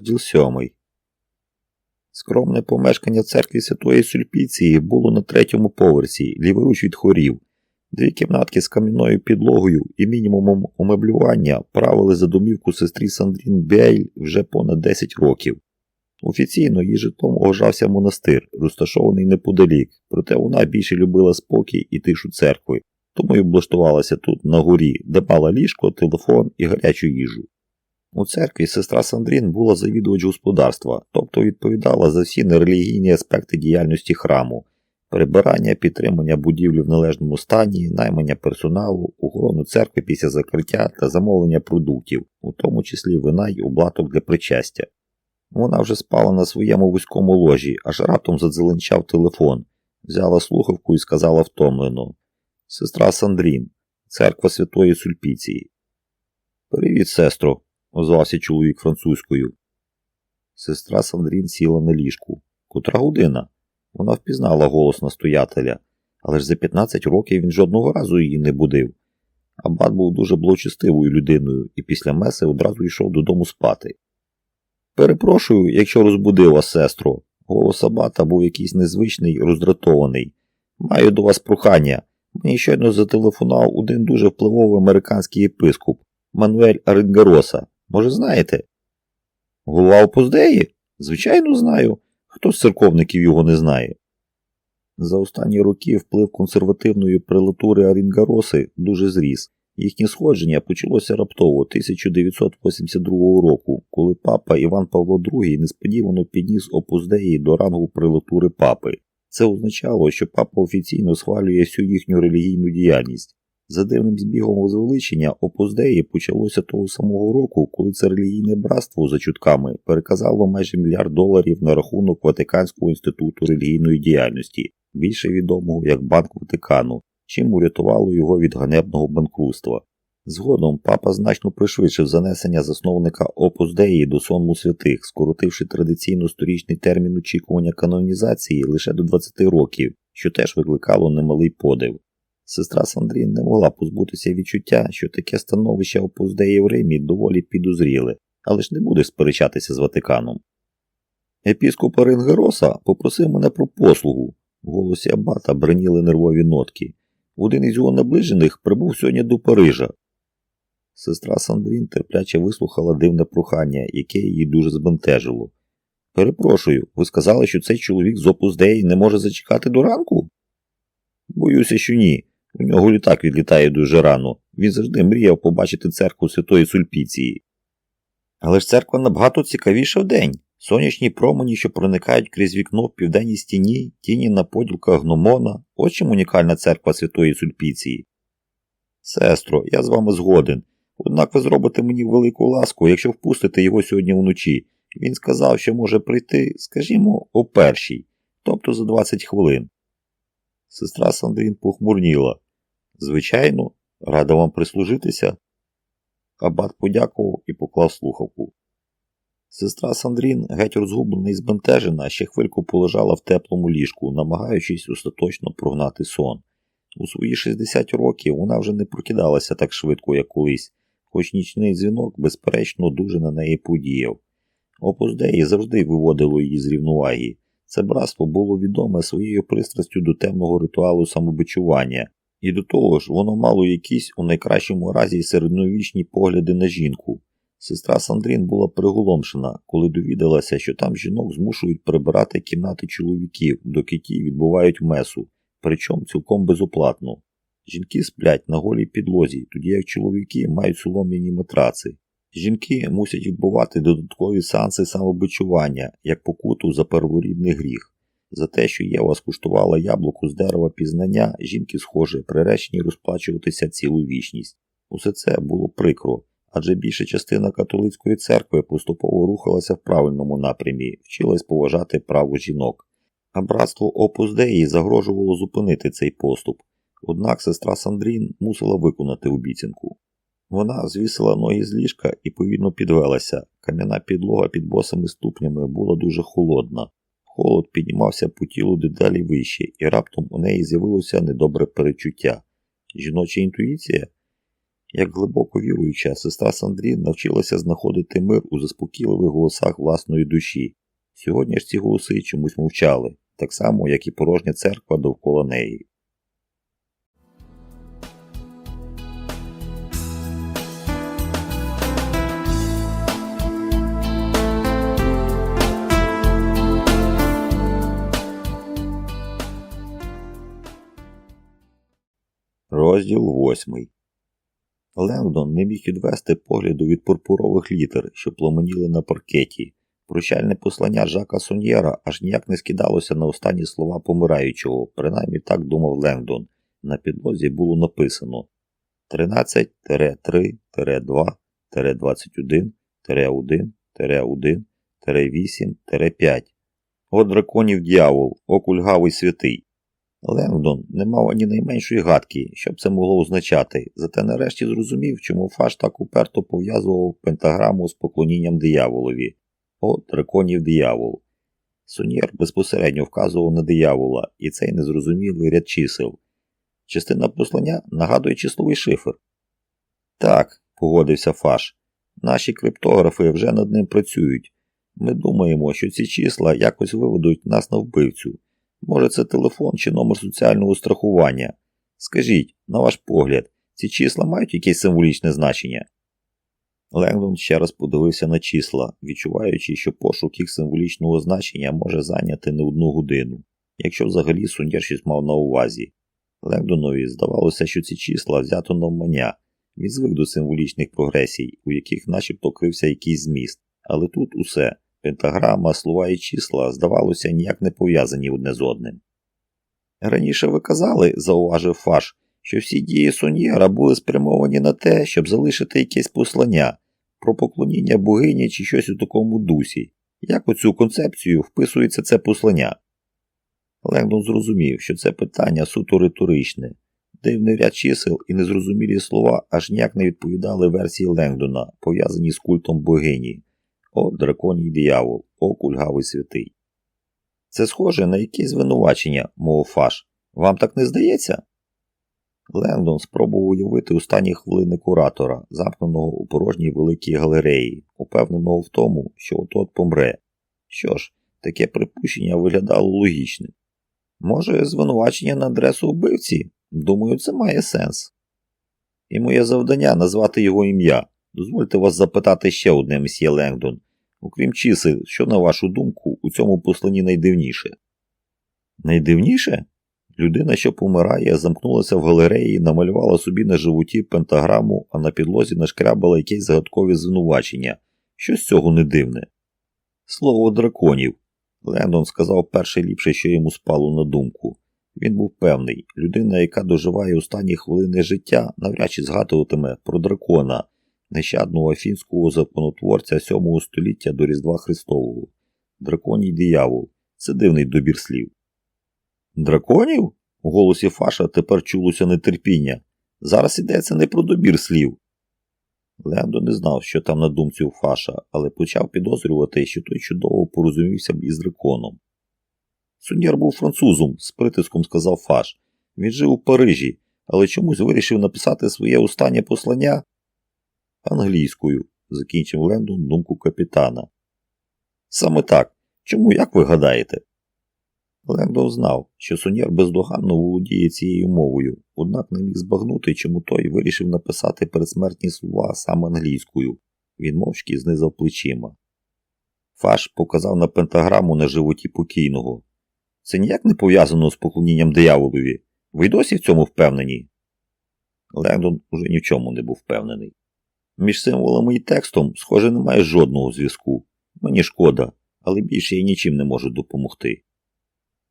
Розділ сьомий. Скромне помешкання церкви Святої Сульпіції було на третьому поверсі, ліворуч від хорів. Дві кімнатки з кам'яною підлогою і мінімумом умеблювання правили за домівку сестрі Сандрін Бейль вже понад 10 років. Офіційно її житлом вважався монастир, розташований неподалік, проте вона більше любила спокій і тишу церкви, тому й облаштувалася тут, на горі, де мала ліжко, телефон і гарячу їжу. У церкві сестра Сандрін була завідувач господарства, тобто відповідала за всі нерелігійні аспекти діяльності храму, прибирання, підтримання будівлі в належному стані, наймання персоналу, охорону церкви після закриття та замовлення продуктів, у тому числі вина й облаток для причастя. Вона вже спала на своєму вузькому ложі, аж раптом задзеленчав телефон, взяла слухавку і сказала втомлено Сестра Сандрін, церква Святої Сульпіції. Привіт, сестро, озвався чоловік французькою. Сестра Сандрін сіла на ліжку. Котра година? Вона впізнала голос настоятеля, але ж за 15 років він жодного разу її не будив. Абат був дуже благочестивою людиною і після меси одразу йшов додому спати. Перепрошую, якщо розбудив вас, сестро. Голос Абата був якийсь незвичний і роздратований. Маю до вас прохання. Мені щойно зателефонував один дуже впливовий американський єпископ Мануель Арингароса. Може, знаєте? Голова опоздеї? Звичайно, знаю. Хто з церковників його не знає? За останні роки вплив консервативної прелатури Арінгароси дуже зріс. Їхнє сходження почалося раптово 1982 року, коли папа Іван Павло II несподівано підніс опуздеї до рангу прелатури папи. Це означало, що папа офіційно схвалює всю їхню релігійну діяльність. За дивним збігом возвеличення опоздеї почалося того самого року, коли це релігійне братство за чутками переказало майже мільярд доларів на рахунок Ватиканського інституту релігійної діяльності, більше відомого як Банк Ватикану, чим урятувало його від ганебного банкрутства. Згодом папа значно пришвидшив занесення засновника Опус Деї до сонму святих, скоротивши традиційно сторічний термін очікування канонізації лише до 20 років, що теж викликало немалий подив. Сестра Сандрін не могла позбутися відчуття, що таке становище Опус Деї в Римі доволі підозріле, але ж не буде сперечатися з Ватиканом. Епіскоп Оренгероса попросив мене про послугу. В голосі Абата бреніли нервові нотки. Один із його наближених прибув сьогодні до Парижа. Сестра Сандрін терпляче вислухала дивне прохання, яке її дуже збентежило. Перепрошую, ви сказали, що цей чоловік з Опус не може зачекати до ранку? Боюся, що ні. У нього літак відлітає дуже рано. Він завжди мріяв побачити церкву Святої Сульпіції. Але ж церква набагато цікавіша вдень. Сонячні промені, що проникають крізь вікно в південній стіні, тіні на поділках гномона, ось чим унікальна церква Святої Сульпіції. Сестро, я з вами згоден. Однак ви зробите мені велику ласку, якщо впустите його сьогодні вночі. Він сказав, що може прийти, скажімо, о першій, тобто за 20 хвилин. Сестра Сандрін похмурніла. Звичайно, рада вам прислужитися. Абат подякував і поклав слухавку. Сестра Сандрін, геть розгублена і збентежена, ще хвильку полежала в теплому ліжку, намагаючись остаточно прогнати сон. У свої 60 років вона вже не прокидалася так швидко, як колись, хоч нічний дзвінок, безперечно, дуже на неї подіяв. Опоздеї завжди виводило її з рівноваги. Це братство було відоме своєю пристрастю до темного ритуалу самобичування, і до того ж, воно мало якісь у найкращому разі середньовічні погляди на жінку. Сестра Сандрін була приголомшена, коли довідалася, що там жінок змушують прибирати кімнати чоловіків, доки ті відбувають месу, причому цілком безоплатно. Жінки сплять на голій підлозі, тоді як чоловіки мають солом'яні матраци. Жінки мусять відбувати додаткові сеанси самобичування, як покуту за перворідний гріх. За те, що Єва скуштувала яблуко з дерева пізнання, жінки, схоже, приречені розплачуватися цілу вічність. Усе це було прикро, адже більша частина католицької церкви поступово рухалася в правильному напрямі, вчилась поважати право жінок. А братство Опус Деї загрожувало зупинити цей поступ. Однак сестра Сандрін мусила виконати обіцянку. Вона звісила ноги з ліжка і повільно підвелася. Кам'яна підлога під босими ступнями була дуже холодна. Холод піднімався по тілу дедалі вище, і раптом у неї з'явилося недобре перечуття. Жіноча інтуїція? Як глибоко віруюча, сестра Сандрін навчилася знаходити мир у заспокійливих голосах власної душі. Сьогодні ж ці голоси чомусь мовчали, так само, як і порожня церква довкола неї. Розділ восьмий. Лендон не міг відвести погляду від пурпурових літер, що пломеніли на паркеті. Прощальне послання Жака Соньєра аж ніяк не скидалося на останні слова помираючого, принаймні так думав Лендон. На підлозі було написано 13 3 2 21 1 1 8 5 О драконів дьявол, о кульгавий святий. Лендон не мав ані найменшої гадки, що б це могло означати, зате нарешті зрозумів, чому Фаш так уперто пов'язував пентаграму з поклонінням дияволові. О, драконів диявол. Сонєр безпосередньо вказував на диявола і цей незрозумілий ряд чисел. Частина послання нагадує числовий шифр. Так, погодився Фаш. Наші криптографи вже над ним працюють. Ми думаємо, що ці числа якось виведуть нас на вбивцю. Може, це телефон чи номер соціального страхування. Скажіть, на ваш погляд, ці числа мають якесь символічне значення? Ленгдон ще раз подивився на числа, відчуваючи, що пошук їх символічного значення може зайняти не одну годину, якщо взагалі Сунєр щось мав на увазі. Лендонові здавалося, що ці числа взято навмання, він звик до символічних прогресій, у яких начебто крився якийсь зміст, але тут усе Пентаграма, слова і числа, здавалося, ніяк не пов'язані одне з одним. Раніше ви казали, зауважив Фаш, що всі дії Соньєра були спрямовані на те, щоб залишити якесь послання про поклоніння богині чи щось у такому дусі. Як у цю концепцію вписується це послання? Лендон зрозумів, що це питання суто риторичне, дивний ряд чисел і незрозумілі слова аж ніяк не відповідали версії Лендона, пов'язані з культом богині. О, драконій диявол, о кульгавий святий. Це схоже на якесь звинувачення, мов Фаш. Вам так не здається? Лендон спробував уявити останні хвилини куратора, замкненого у порожній великій галереї, упевненого в тому, що от-от помре. Що ж, таке припущення виглядало логічним. Може, звинувачення на адресу вбивці? Думаю, це має сенс. І моє завдання назвати його ім'я. Дозвольте вас запитати ще одне, месьє Лендон. Окрім чисел, що, на вашу думку, у цьому посланні найдивніше? Найдивніше? Людина, що помирає, замкнулася в галереї, намалювала собі на животі пентаграму, а на підлозі нашкрябала якесь загадкове звинувачення. Що з цього не дивне? Слово драконів. Лендон сказав перше ліпше, що йому спало на думку. Він був певний, людина, яка доживає останні хвилини життя, навряд чи згадуватиме про дракона, нещадного афінського законотворця 7 століття до Різдва Христового. Драконій диявол. Це дивний добір слів. Драконів? У голосі Фаша тепер чулося нетерпіння. Зараз йдеться не про добір слів. Лендо не знав, що там на думці у Фаша, але почав підозрювати, що той чудово порозумівся б із драконом. Суньєр був французом, з притиском сказав Фаш. Він жив у Парижі, але чомусь вирішив написати своє останнє послання англійською, закінчив Лендон думку капітана. Саме так. Чому як ви гадаєте? Лендон знав, що Сонєр бездоганно володіє цією мовою, однак не міг збагнути, чому той вирішив написати передсмертні слова саме англійською. Він мовчки знизав плечима. Фаш показав на пентаграму на животі покійного. Це ніяк не пов'язано з поклонінням дияволові. Ви досі в цьому впевнені? Лендон уже ні в чому не був впевнений. Між символами і текстом, схоже, немає жодного зв'язку. Мені шкода, але більше я нічим не можу допомогти.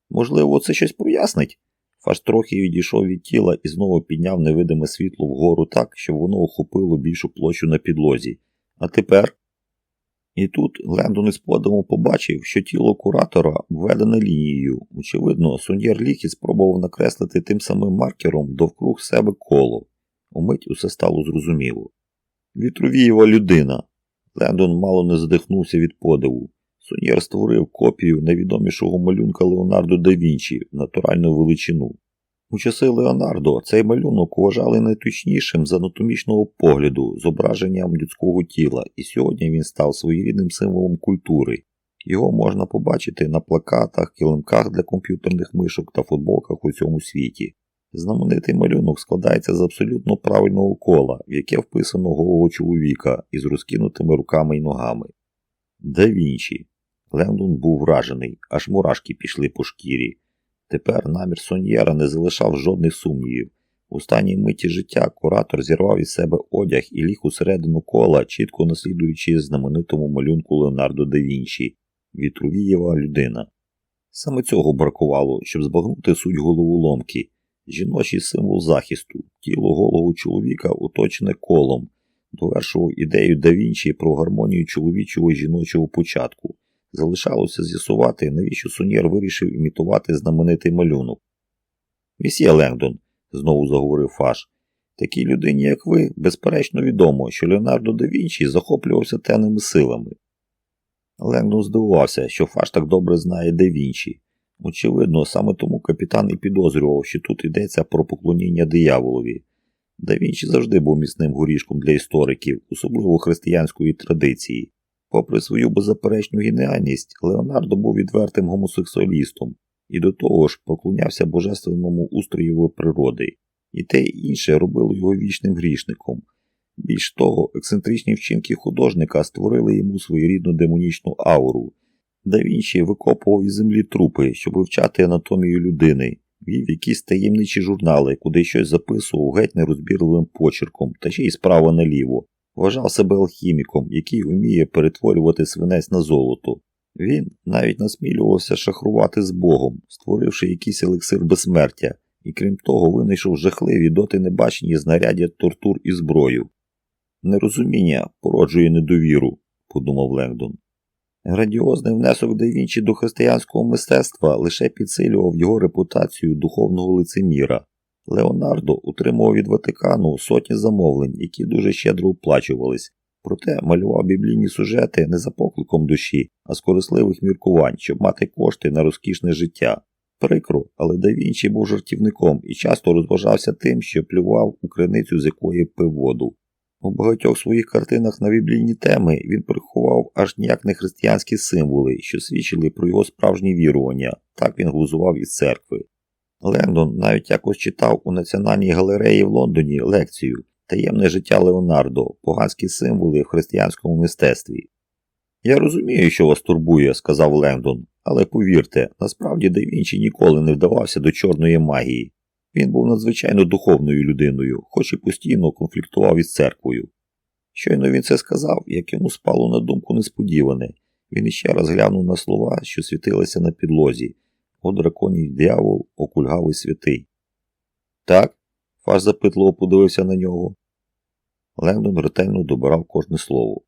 Можливо, це щось пояснить? Фаш трохи відійшов від тіла і знову підняв невидиме світло вгору так, щоб воно охопило більшу площу на підлозі. А тепер. І тут Лендон із подивом побачив, що тіло куратора введене лінією. Очевидно, Суньєр Ліхіт спробував накреслити тим самим маркером довкруг себе коло. Умить усе стало зрозуміло. Вітровієва людина. Лендон мало не задихнувся від подиву. Сонєр створив копію найвідомішого малюнка Леонардо да Вінчі в натуральну величину. У часи Леонардо цей малюнок вважали найточнішим з анатомічного погляду зображенням людського тіла, і сьогодні він став своєрідним символом культури. Його можна побачити на плакатах, килимках для комп'ютерних мишок та футболках у цьому світі. Знаменитий малюнок складається з абсолютно правильного кола, в яке вписано голову чоловіка із розкинутими руками й ногами. Да Вінчі. Лендон був вражений, аж мурашки пішли по шкірі. Тепер намір Соньєра не залишав жодних сумнівів. У останній миті життя куратор зірвав із себе одяг і ліг усередину кола, чітко наслідуючи знаменитому малюнку Леонардо да Вінчі Вітрувієва людина. Саме цього бракувало, щоб збагнути суть головоломки. Жіночий символ захисту, тіло голого чоловіка оточене колом, довершував ідею да Вінчі про гармонію чоловічого жіночого початку. Залишалося з'ясувати, навіщо Сонєр вирішив імітувати знаменитий малюнок. Місьє Лендон, знову заговорив Фаш, такій людині, як ви, безперечно відомо, що Леонардо да Вінчі захоплювався темними силами. Лендон здивувався, що Фаш так добре знає да Вінчі. Очевидно, саме тому капітан і підозрював, що тут йдеться про поклоніння дияволові. Да Вінчі завжди був міцним горішком для істориків, особливо християнської традиції. Попри свою беззаперечну геніальність, Леонардо був відвертим гомосексуалістом і до того ж поклонявся божественному устроєві природи, і те і інше робило його вічним грішником. Більш того, ексцентричні вчинки художника створили йому своєрідну демонічну ауру. Да Вінчі викопував із землі трупи, щоб вивчати анатомію людини, вів якісь таємничі журнали, куди щось записував геть нерозбірливим почерком та ще й справа наліво. Вважав себе алхіміком, який вміє перетворювати свинець на золото. Він навіть насмілювався шахрувати з Богом, створивши якийсь елексир безсмертя, і крім того, винайшов жахливі доти небачені знаряддя тортур і зброю. Нерозуміння породжує недовіру, подумав Лендон. Грандіозний внесок да до християнського мистецтва лише підсилював його репутацію духовного лицеміра. Леонардо утримував від Ватикану сотні замовлень, які дуже щедро оплачувались, проте малював біблійні сюжети не за покликом душі, а з корисливих міркувань, щоб мати кошти на розкішне життя. Прикро, але да Вінчі був жартівником і часто розважався тим, що плював у криницю, з якої пив воду. У багатьох своїх картинах на біблійні теми він приховав аж ніяк не християнські символи, що свідчили про його справжні вірування, так він глузував із церкви. Лендон навіть якось читав у Національній галереї в Лондоні лекцію Таємне життя Леонардо, поганські символи в християнському мистецтві. Я розумію, що вас турбує, сказав Лендон, але повірте, насправді да ніколи не вдавався до чорної магії. Він був надзвичайно духовною людиною, хоч і постійно конфліктував із церквою. Щойно він це сказав, як йому спало на думку несподіване. Він іще раз глянув на слова, що світилися на підлозі. О драконій дьявол, окульгавий святий. Так? Фаш запитливо подивився на нього. Лендон ретельно добирав кожне слово.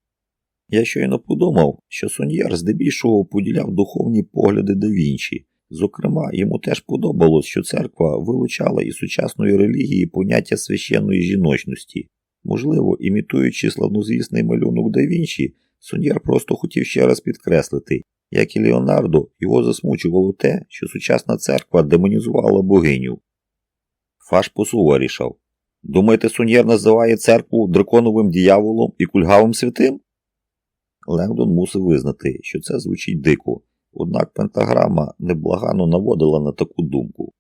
Я щойно подумав, що Соньяр здебільшого поділяв духовні погляди да Вінчі. Зокрема, йому теж подобалось, що церква вилучала із сучасної релігії поняття священної жіночності. Можливо, імітуючи славнозвісний малюнок да Вінчі, Соньяр просто хотів ще раз підкреслити, як і Леонардо, його засмучувало те, що сучасна церква демонізувала богиню. Фаш посуворішав. Думаєте, Суньєр називає церкву драконовим діяволом і кульгавим святим? Лендон мусив визнати, що це звучить дико, однак пентаграма неблагано наводила на таку думку.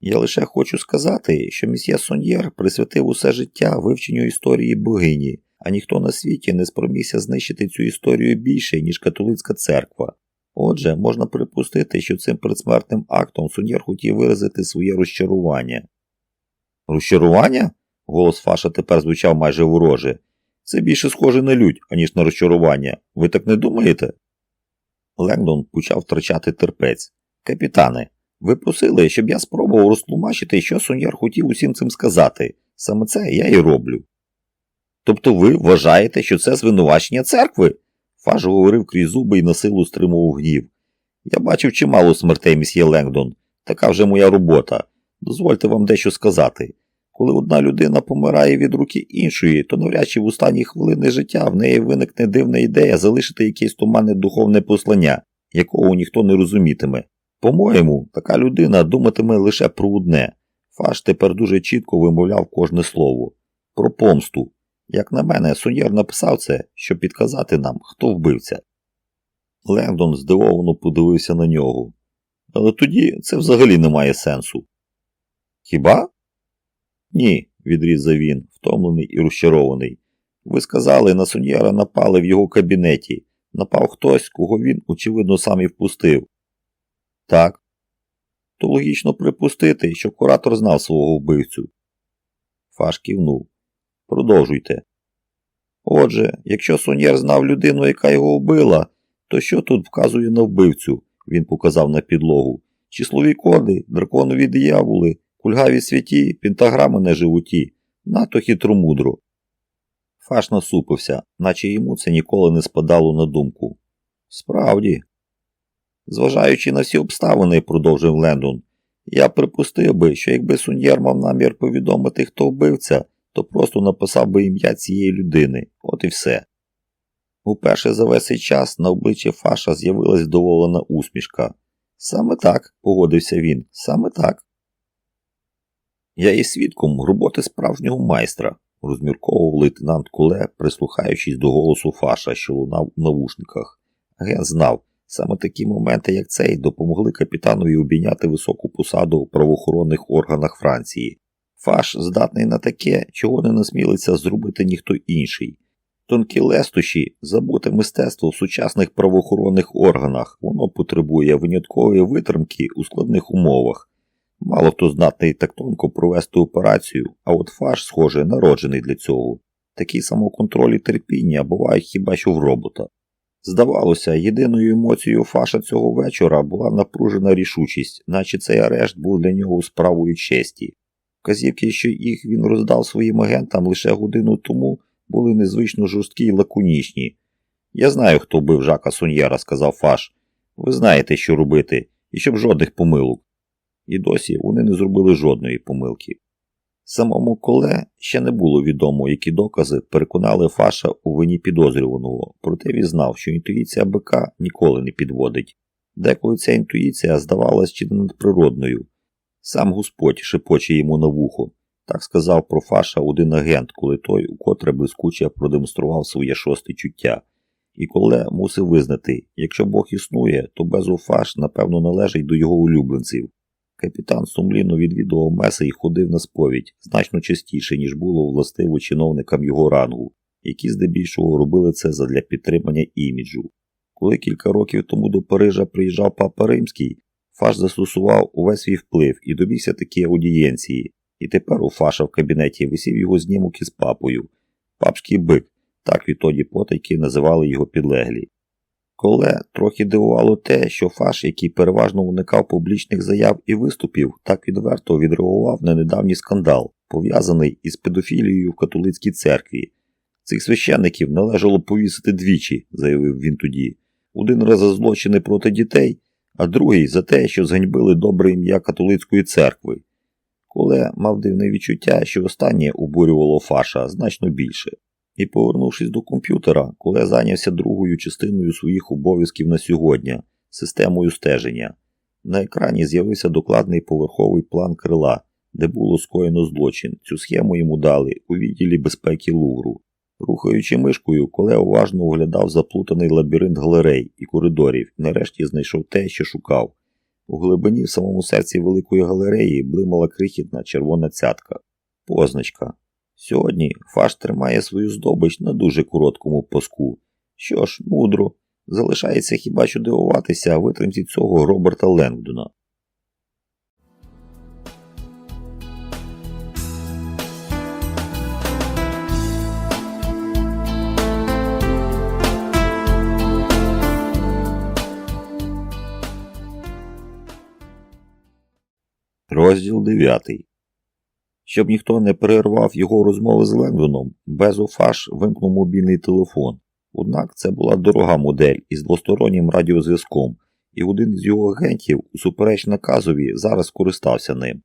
Я лише хочу сказати, що місьє Соньєр присвятив усе життя вивченню історії богині, а ніхто на світі не спромігся знищити цю історію більше, ніж католицька церква. Отже, можна припустити, що цим предсмертним актом Соньєр хотів виразити своє розчарування. Розчарування? Голос Фаша тепер звучав майже вороже. Це більше схоже на лють, аніж на розчарування. Ви так не думаєте? Лендон почав втрачати терпець. Капітане, ви просили, щоб я спробував розтлумачити, що Соньяр хотів усім цим сказати. Саме це я і роблю. Тобто ви вважаєте, що це звинувачення церкви? Фаш говорив крізь зуби і на силу стримував гнів. Я бачив чимало смертей, місьє Лендон. Така вже моя робота. Дозвольте вам дещо сказати. Коли одна людина помирає від руки іншої, то навряд чи в останні хвилини життя в неї виникне дивна ідея залишити якесь туманне духовне послання, якого ніхто не розумітиме. По-моєму, така людина думатиме лише про одне. Фаш тепер дуже чітко вимовляв кожне слово. Про помсту. Як на мене, Суньєр написав це, щоб підказати нам, хто вбивця. Лендон здивовано подивився на нього. Але тоді це взагалі не має сенсу. Хіба? Ні, відрізав він, втомлений і розчарований. Ви сказали, на Суньєра напали в його кабінеті. Напав хтось, кого він, очевидно, сам і впустив. Так. То логічно припустити, що куратор знав свого вбивцю. Фаш кивнув. Продовжуйте. Отже, якщо Соньєр знав людину, яка його вбила, то що тут вказує на вбивцю? Він показав на підлогу. Числові коди, драконові дияволи, кульгаві святі, пентаграми на животі, нато хитромудро. Фаш насупився, наче йому це ніколи не спадало на думку. Справді. Зважаючи на всі обставини, продовжив Лендон, я припустив би, що якби Суньєр мав намір повідомити, хто вбивця, то просто написав би ім'я цієї людини, от і все. Уперше за весь цей час на обличчі Фаша з'явилась здоволена усмішка. Саме так, погодився він, саме так. Я є свідком роботи справжнього майстра, розмірковував лейтенант Куле, прислухаючись до голосу Фаша, що лунав у навушниках. Ген знав, саме такі моменти, як цей, допомогли капітанові обійняти високу посаду в правоохоронних органах Франції. Фаш здатний на таке, чого не насмілиться зробити ніхто інший. Тонкі лестощі забути мистецтво в сучасних правоохоронних органах, воно потребує виняткової витримки у складних умовах. Мало хто здатний так тонко провести операцію, а от фаш, схоже, народжений для цього. Такі самоконтроль і терпіння бувають хіба що в робота. Здавалося, єдиною емоцією фаша цього вечора була напружена рішучість, наче цей арешт був для нього справою честі. Вказівки, що їх він роздав своїм агентам лише годину тому, були незвично жорсткі й лаконічні. Я знаю, хто бив Жака Соньєра, сказав Фаш. Ви знаєте, що робити, і щоб жодних помилок. І досі вони не зробили жодної помилки. Самому коле ще не було відомо, які докази переконали Фаша у вині підозрюваного, проте він знав, що інтуїція бика ніколи не підводить. Деколи ця інтуїція здавалась чи не надприродною. Сам Господь шепоче йому на вухо. Так сказав про Фаша один агент, коли той укотре блискуче продемонстрував своє шосте чуття. І коле мусив визнати, якщо Бог існує, то Безу Фаш, напевно, належить до його улюбленців. Капітан сумлінно відвідував меси і ходив на сповідь значно частіше, ніж було властиво чиновникам його рангу, які здебільшого робили це задля підтримання іміджу. Коли кілька років тому до Парижа приїжджав папа Римський, Фаш застосував увесь свій вплив і добігся такі аудієнції, і тепер у Фаша в кабінеті висів його знімок із папою. Папський бик, так відтоді потайки називали його підлеглі. Коле трохи дивувало те, що Фаш, який переважно уникав публічних заяв і виступів, так відверто відреагував на недавній скандал, пов'язаний із педофілією в католицькій церкві. Цих священників належало повісити двічі, заявив він тоді. Один раз за злочини проти дітей, а другий за те, що зганьбили добре ім'я католицької церкви. Коле мав дивне відчуття, що останнє обурювало Фаша значно більше. І, повернувшись до комп'ютера, Коле зайнявся другою частиною своїх обов'язків на сьогодні системою стеження. На екрані з'явився докладний поверховий план крила, де було скоєно злочин. Цю схему йому дали у відділі безпеки Лувру. Рухаючи мишкою, Коле уважно оглядав заплутаний лабіринт галерей і коридорів і нарешті знайшов те, що шукав. У глибині в самому серці великої галереї блимала крихітна червона цятка. Позначка. Сьогодні Фаш тримає свою здобич на дуже короткому паску. Що ж, мудро, залишається хіба що дивуватися витримці цього Роберта Ленгдона. Розділ 9 Щоб ніхто не перервав його розмови з Лендоном, Безофаш вимкнув мобільний телефон. Однак це була дорога модель із двостороннім радіозв'язком, і один з його агентів, усупереч наказові, зараз користався ним.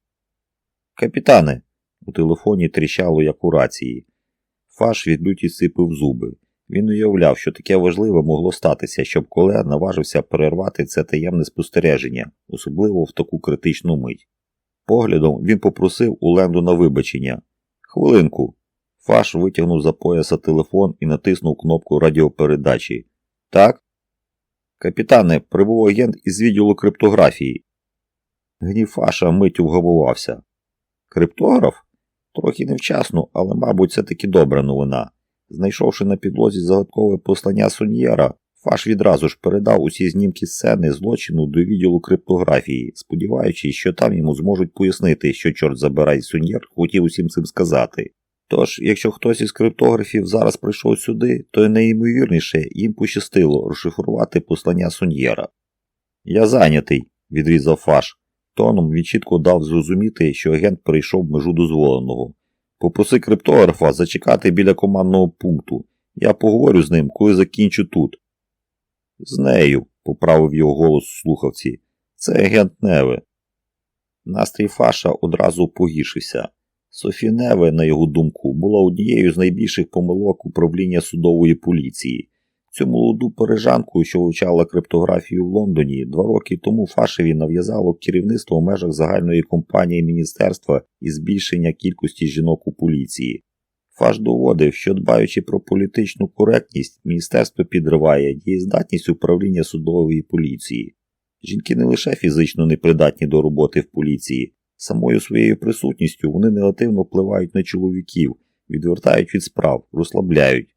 Капітане, у телефоні тріщало, як у рації. Фаш від люті сипив зуби. Він уявляв, що таке важливе могло статися, щоб коле наважився перервати це таємне спостереження, особливо в таку критичну мить. Поглядом він попросив у Лендона вибачення. Хвилинку. Фаш витягнув за пояса телефон і натиснув кнопку радіопередачі. Так? Капітане, прибув агент із відділу криптографії. Гнів Фаша миттю вгамувався. Криптограф? Трохи невчасно, але, мабуть, це таки добра новина. Знайшовши на підлозі загадкове послання Суньєра, Фаш відразу ж передав усі знімки сцени злочину до відділу криптографії, сподіваючись, що там йому зможуть пояснити, що, чорт забирай, Суньєр хотів усім цим сказати. Тож, якщо хтось із криптографів зараз прийшов сюди, то найімовірніше їм пощастило розшифрувати послання Суньєра. Я зайнятий, відрізав Фаш. Тоном він чітко дав зрозуміти, що агент перейшов межу дозволеного. Попроси криптографа зачекати біля командного пункту. Я поговорю з ним, коли закінчу тут. З нею, поправив його голос у слухавці. Це агент Неве. Настрій Фаша одразу погіршився. Софі Неве, на його думку, була однією з найбільших помилок управління судової поліції. Цю молоду парижанку, що вивчала криптографію в Лондоні, два роки тому Фашеві нав'язало керівництво в межах загальної компанії міністерства і збільшення кількості жінок у поліції. Фаш доводив, що дбаючи про політичну коректність, міністерство підриває дієздатність управління судової поліції. Жінки не лише фізично непридатні до роботи в поліції, самою своєю присутністю вони негативно впливають на чоловіків, відвертають від справ, розслабляють.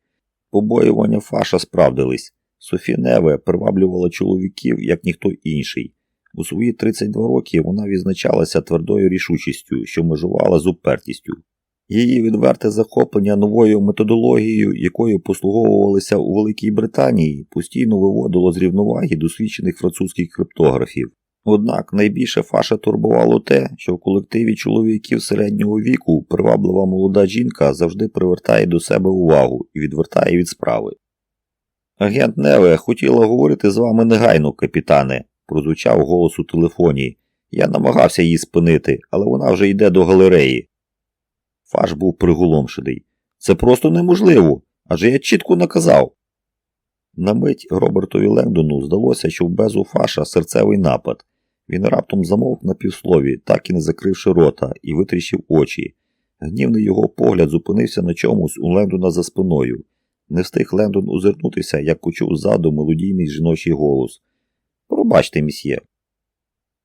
Побоювання Фаша справдились. Софі Неве приваблювала чоловіків, як ніхто інший. У свої 32 роки вона відзначалася твердою рішучістю, що межувала з упертістю. Її відверте захоплення новою методологією, якою послуговувалися у Великій Британії, постійно виводило з рівноваги досвідчених французьких криптографів. Однак найбільше Фаша турбувало те, що в колективі чоловіків середнього віку приваблива молода жінка завжди привертає до себе увагу і відвертає від справи. Агент Неве хотіла говорити з вами негайно, капітане, прозвучав голос у телефоні. Я намагався її спинити, але вона вже йде до галереї. Фаш був приголомшений. Це просто неможливо, адже я чітко наказав. На мить Робертові Лендону здалося, що в безу Фаша серцевий напад. Він раптом замовк на півслові, так і не закривши рота, і витріщив очі. Гнівний його погляд зупинився на чомусь у Лендона за спиною. Не встиг Лендон озирнутися, як почув ззаду мелодійний жіночий голос. Пробачте, місьє.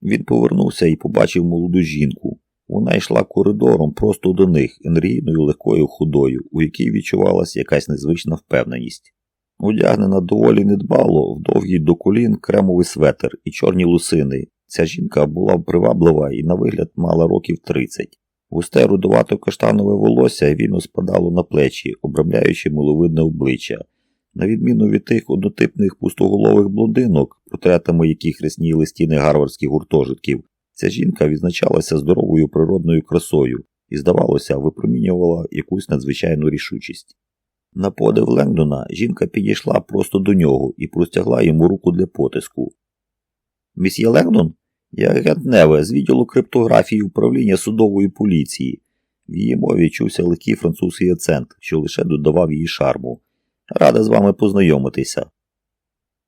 Він повернувся і побачив молоду жінку. Вона йшла коридором просто до них, енергійною легкою ходою, у якій відчувалася якась незвична впевненість. Одягнена доволі недбало, в довгий до колін кремовий светр і чорні лусини. Ця жінка була приваблива і на вигляд мала років 30. Густе рудовато каштанове волосся вільно спадало на плечі, обрамляючи миловидне обличчя. На відміну від тих однотипних пустоголових блондинок, портретами яких рясніли стіни гарвардських гуртожитків, ця жінка відзначалася здоровою природною красою і, здавалося, випромінювала якусь надзвичайну рішучість. На подив Лендона жінка підійшла просто до нього і простягла йому руку для потиску. Місьє Лендон? Я агент Неве з відділу криптографії управління судової поліції. В її мові чувся легкий французький акцент, що лише додавав її шарму. Рада з вами познайомитися.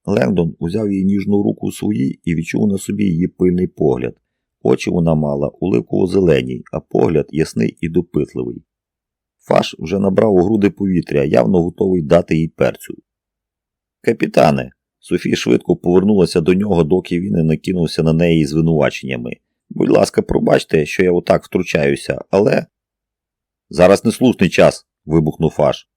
Лендон узяв її ніжну руку у свої і відчув на собі її пильний погляд. Очі вона мала уливково зелені, а погляд ясний і допитливий. Фаш вже набрав у груди повітря, явно готовий дати їй перцю. Капітане, Софія швидко повернулася до нього, доки він не накинувся на неї звинуваченнями. Будь ласка, пробачте, що я отак втручаюся, але. Зараз неслушний час. вибухнув Фаш.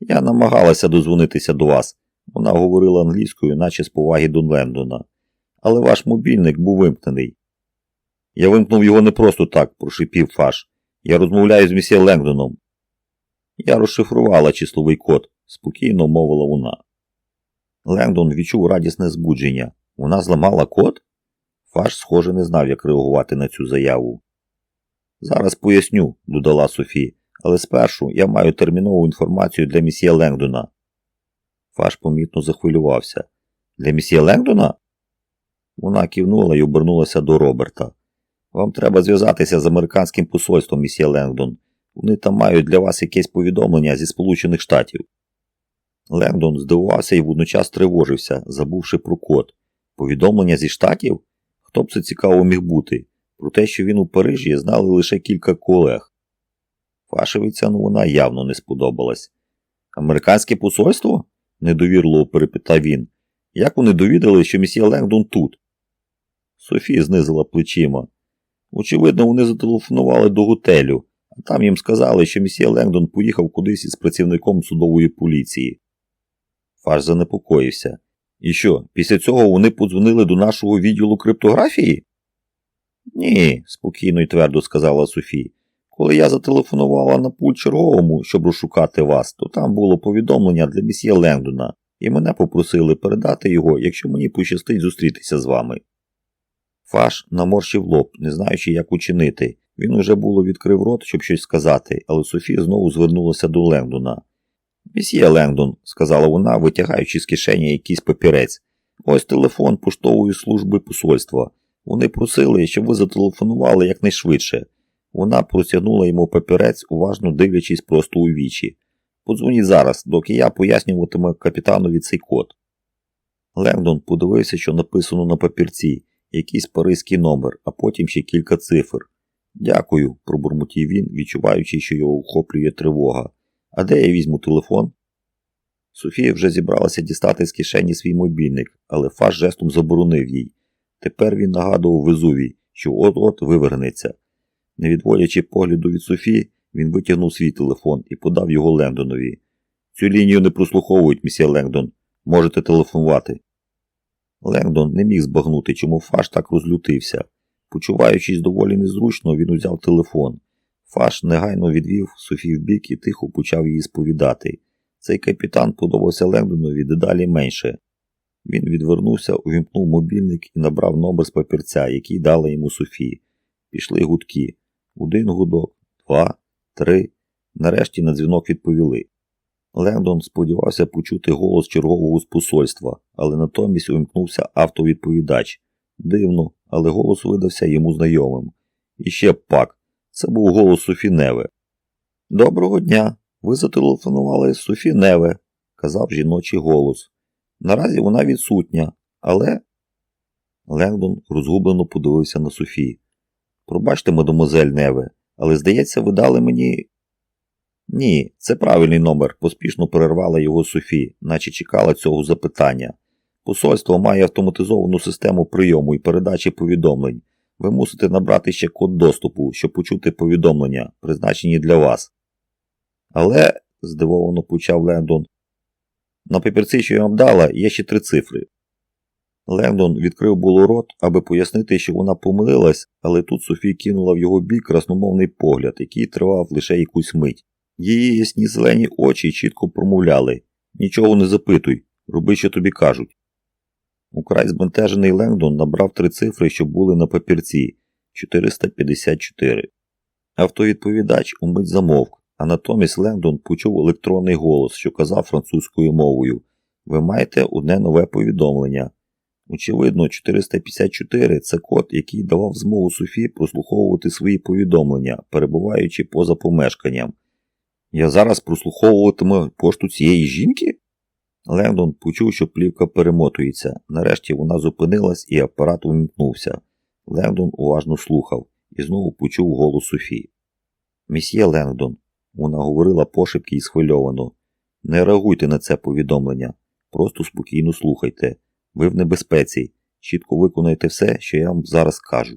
Я намагалася дозвонитися до вас. Вона говорила англійською, наче з поваги до Лендона. Але ваш мобільник був вимкнений. Я вимкнув його не просто так, прошипів Фаш. Я розмовляю з місьє Ленгдоном. Я розшифрувала числовий код, спокійно мовила вона. Лендон відчув радісне збудження. Вона зламала код? Фаш, схоже, не знав, як реагувати на цю заяву. Зараз поясню, додала Софі, але спершу я маю термінову інформацію для місьє Лендона. Фаш помітно захвилювався. Для місьє Лендона? Вона кивнула і обернулася до Роберта. Вам треба зв'язатися з американським посольством, місьє Лендон. Вони там мають для вас якесь повідомлення зі Сполучених Штатів. Лендон здивувався і водночас тривожився, забувши про код. Повідомлення зі штатів? Хто б це цікаво міг бути? Про те, що він у Парижі, знали лише кілька колег. Фашеві ця новина явно не сподобалась. Американське посольство? недовірливо перепитав він. Як вони довідали, що місьє Леңдон тут? Софія знизила плечима. Очевидно, вони зателефонували до готелю, а там їм сказали, що місьє Леңдон поїхав кудись із працівником судової поліції. Фаш занепокоївся. І що, після цього вони подзвонили до нашого відділу криптографії? Ні, спокійно і твердо сказала Софі. Коли я зателефонувала на пульт черговому, щоб розшукати вас, то там було повідомлення для місьє Лендона, і мене попросили передати його, якщо мені пощастить зустрітися з вами. Фаш наморщив лоб, не знаючи, як учинити. Він уже було відкрив рот, щоб щось сказати, але Софія знову звернулася до Лендона. Місьє Лендон, сказала вона, витягаючи з кишені якийсь папірець. Ось телефон поштової служби посольства. Вони просили, щоб ви зателефонували якнайшвидше. Вона простягнула йому папірець, уважно дивлячись просто у вічі. Подзвоніть зараз, доки я пояснюватиму капітанові цей код. Лендон подивився, що написано на папірці, якийсь паризький номер, а потім ще кілька цифр. Дякую, пробурмотів він, відчуваючи, що його охоплює тривога. А де я візьму телефон? Софія вже зібралася дістати з кишені свій мобільник, але Фаш жестом заборонив їй. Тепер він нагадував Везувій, що от-от вивернеться. Не відводячи погляду від Софії, він витягнув свій телефон і подав його Лендонові. Цю лінію не прослуховують, місьє Лендон. Можете телефонувати. Лендон не міг збагнути, чому Фаш так розлютився. Почуваючись доволі незручно, він узяв телефон. Фаш негайно відвів Софію вбік і тихо почав її сповідати. Цей капітан подобався Лендонові дедалі менше. Він відвернувся, увімкнув мобільник і набрав номер з папірця, який дала йому Софії. Пішли гудки. Один гудок, два, три. Нарешті на дзвінок відповіли. Лендон сподівався почути голос чергового з посольства, але натомість увімкнувся автовідповідач. Дивно, але голос видався йому знайомим. І ще пак. Це був голос Софі Неве. Доброго дня. Ви зателефонували Софі Неве, казав жіночий голос. Наразі вона відсутня, але. Лендон розгублено подивився на Софі. Пробачте, мадемуазель Неве, але, здається, ви дали мені. Ні, це правильний номер, поспішно перервала його Софі, наче чекала цього запитання. Посольство має автоматизовану систему прийому і передачі повідомлень. Ви мусите набрати ще код доступу, щоб почути повідомлення, призначені для вас. Але, здивовано почав Лендон, на папірці, що я вам дала, є ще три цифри. Лендон відкрив було рот, аби пояснити, що вона помилилась, але тут Софі кинула в його бік красномовний погляд, який тривав лише якусь мить. Її ясні зелені очі чітко промовляли Нічого не запитуй, роби, що тобі кажуть. Украй збентежений Лендон набрав три цифри, що були на папірці 454. Автовідповідач умить замовк, а натомість Лендон почув електронний голос, що казав французькою мовою Ви маєте одне нове повідомлення. Очевидно, 454 це код, який давав змогу Софі прослуховувати свої повідомлення, перебуваючи поза помешканням. Я зараз прослуховуватиму пошту цієї жінки? Лендон почув, що плівка перемотується. Нарешті вона зупинилась і апарат увімкнувся. Лендон уважно слухав і знову почув голос Софі. Місьє Лендон, вона говорила пошепки і схвильовано. Не реагуйте на це повідомлення, просто спокійно слухайте. Ви в небезпеці. Чітко виконайте все, що я вам зараз кажу.